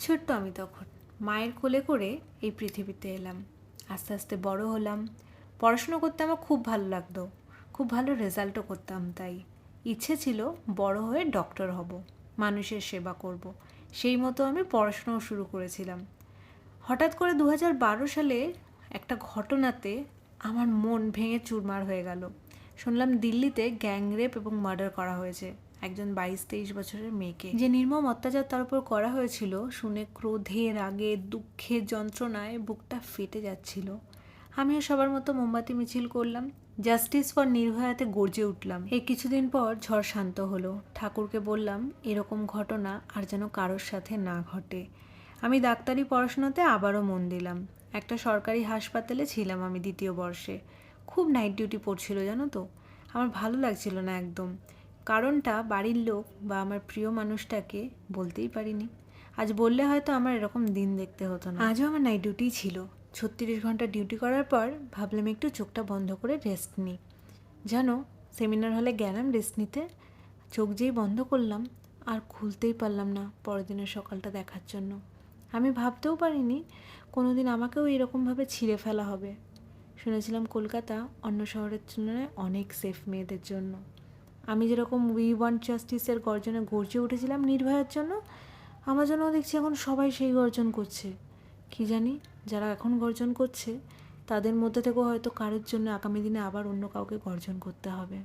ছোট্ট আমি তখন মায়ের কোলে করে এই পৃথিবীতে এলাম। আস্তে আস্তে বড় হলাম। পড়াশুনো করতে আমার খুব ভালো লাগতো। খুব ভালো রেজাল্টও করতাম তাই। ইচ্ছে ছিল বড় হয়ে ডক্টর হব, মানুষের সেবা করব। সেই মতো আমি পড়াশোনাও শুরু করেছিলাম। হঠাৎ করে দু সালে একটা ঘটনাতে আমার মন ভেঙে চুরমার হয়ে গেল। শুনলাম দিল্লিতে গ্যাংরেপ এবং মার্ডার করা হয়েছে। একজন বাইশ তেইশ বছরের মেয়েকে। যে নির্মম অত্যাচার তার উপর করা হয়েছিল, শুনে ক্রোধে, রাগে, দুঃখে, যন্ত্রণায় বুকটা ফেটে যাচ্ছিল। আমিও সবার মতো মোমবাতি মিছিল করলাম। জাস্টিস ফর নির্ভয়াতে গর্জে উঠলাম। এই কিছুদিন পর ঝড় শান্ত হলো। ঠাকুরকে বললাম, এরকম ঘটনা আর যেন কারোর সাথে না ঘটে। আমি ডাক্তারি পড়াশোনাতে আবারও মন দিলাম। একটা সরকারি হাসপাতালে ছিলাম আমি দ্বিতীয় বর্ষে। খুব নাইট ডিউটি পড়ছিল, জানো তো? আমার ভালো লাগছিল না একদম। কারণটা বাড়ির লোক বা আমার প্রিয় মানুষটাকে বলতেই পারিনি। আজ বললে হয়তো আমার এরকম দিন দেখতে হতো না। আজও আমার নাইট ডিউটি ছিল। ছত্রিশ ঘণ্টা ডিউটি করার পর ভাবলাম একটু চোখটা বন্ধ করে রেস্ট নিই। জানো সেমিনার হলে গেলাম রেস্ট নিতে। চোখ যেই বন্ধ করলাম, আর খুলতেই পারলাম না পরের দিনের সকালটা দেখার জন্য। আমি ভাবতেও পারিনি কোনো দিন আমাকেও এরকমভাবে ছিঁড়ে ফেলা হবে। শুনেছিলাম কলকাতা অন্য শহরের তুলনায় অনেক সেফ মেয়েদের জন্য। আমি যেরকম উই ওয়ান জাস্টিসের গর্জনে গর্জে উঠেছিলাম নির্ভয়ের জন্য, আমার জন্য দেখছি এখন সবাই সেই গর্জন করছে। কি জানি, যারা এখন গর্জন করছে, তাদের মধ্যে থেকেও হয়তো কারোর জন্য আগামী দিনে আবার অন্য কাউকে গর্জন করতে হবে।